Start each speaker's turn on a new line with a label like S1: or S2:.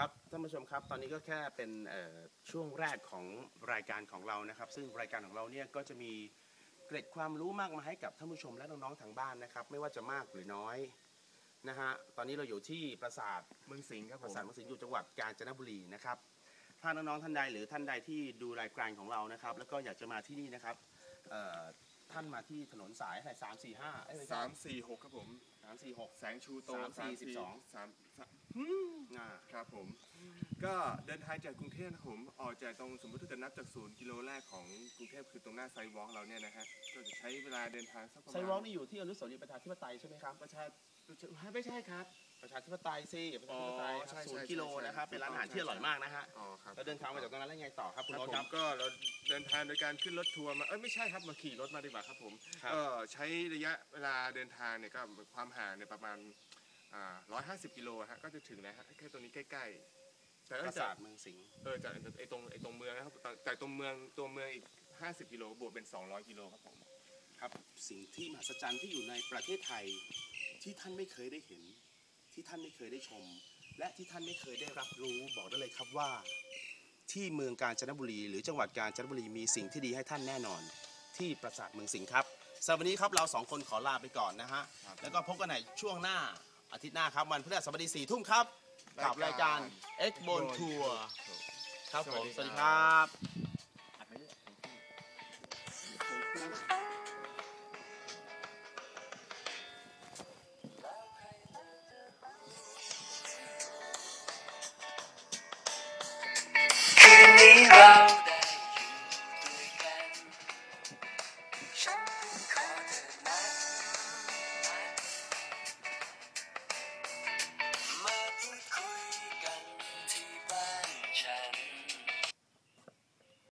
S1: ครับท่านผู้ชมครับตอนนี้ก็แค่เป็นช่วงแรกของรายการของเรานะครับ ซึ่งรายการของเราเนี่ยก็จะมีเกร็ดความรู้มากมาให้กับท่านผู้ชมและน้องๆทางบ้านนะครับ ไม่ว่าจะมากหรือน้อยนะฮะตอนนี้เราอยู่ที่ปราสาท
S2: เมืองสิงห์ครับ
S1: ปราสาทเมังสิงห์อยู่จังหวัดกาญจนบุรีนะครับถ้าน้องๆท่านใดหรือท่านใดที่ดูรายการของเรานะครับ แล้วก็อยากจะมาที่นี่นะครับ ท่านมาที่ถนนสายอะไรสามสี่ห้าเอ้ยไม่ใช่
S2: สามสี่หกครับผม
S1: สามสี่หก
S2: แสงชูโต
S1: สามสี่สิบสอง
S2: สามสาม
S1: อ่า
S2: ครับผม ก็เดินทางจากกรุงเทพนะครับผมออกจากตรงสมมติถ้าเกิดนับจากศูนย์กิโลแรกของกรุงเทพคือตรงหน้าไซวอล์กเราเนี่ยนะฮะก็จะใช้เวลาเดินทางสักประมาณ
S1: ไซวอล์กนี่อยู่ที่อนุสาวรีย์ประชาธิปไตยใช่ไหมครับ
S2: ประชาไม่ใช่ครับ
S1: ประชาธิปไตยสิประชาธิปไตย
S2: อ๋อใช่
S1: ศูน
S2: ใช่
S1: ย์กิโล
S2: ใช่
S1: นะครับ
S2: ใช่
S1: เป็นร้านอาหารที่อร่อยมากนะฮะ
S2: อ๋อครับ
S1: เราเดินทางมาจากตรงนั้นแล้วไงต่อครับคุณ
S2: ครับ
S1: โน้ต
S2: ผ
S1: ครั
S2: ม
S1: บ
S2: ก็เราเดินทางโดยการขึ้นรถทัวร์มาเอ้ยไม่ใช่ครับมาขี่รถมาดีกว่าครับผม
S1: ครับ
S2: ก็ใช้ระยะเวลาเดินทางเนี่ยก็ความห่างเนี่ยประมาณอ่าร้อยห้าสิบกิโลฮะก็จะถึงแล้วฮะแค่ตรงนี้ใกล้ๆแต่
S1: ป
S2: ก็
S1: รา
S2: จะ
S1: สาทเมืองสิงห์
S2: เออจากไอ้ตรงไอ้ตรงเมืองนะครับจากตรงเมืองตัวเมืองอีก50กิโลบวกเป็น200กิโลครับผม
S1: ครับสิ่งที่มหัศจรรย์ที่อยู่ในประเทศไทยที่ท่านไม่เคยได้เห็น ที่ท่านไม่เคยได้ชม และที่ท่านไม่เคยได้รับรู้บอกได้เลยครับว่า ที่เมืองกาญจนบุรี หรือจังหวัดกาญจนบุรีมีสิ่งที่ดีให้ท่านแน่นอน ที่ปราสาทเมืองสิงห์ครับสำหรับวันนี้ครับเราสองคนขอลาไปก่อนนะฮะแล้วก็พบกันในช่วงหน้าอาทิตย์หน้าครับวันพฤหัสบดีสี่ทุ่มครับกับรายการ X b o ทัวร์ครับผมสวัสดีครับ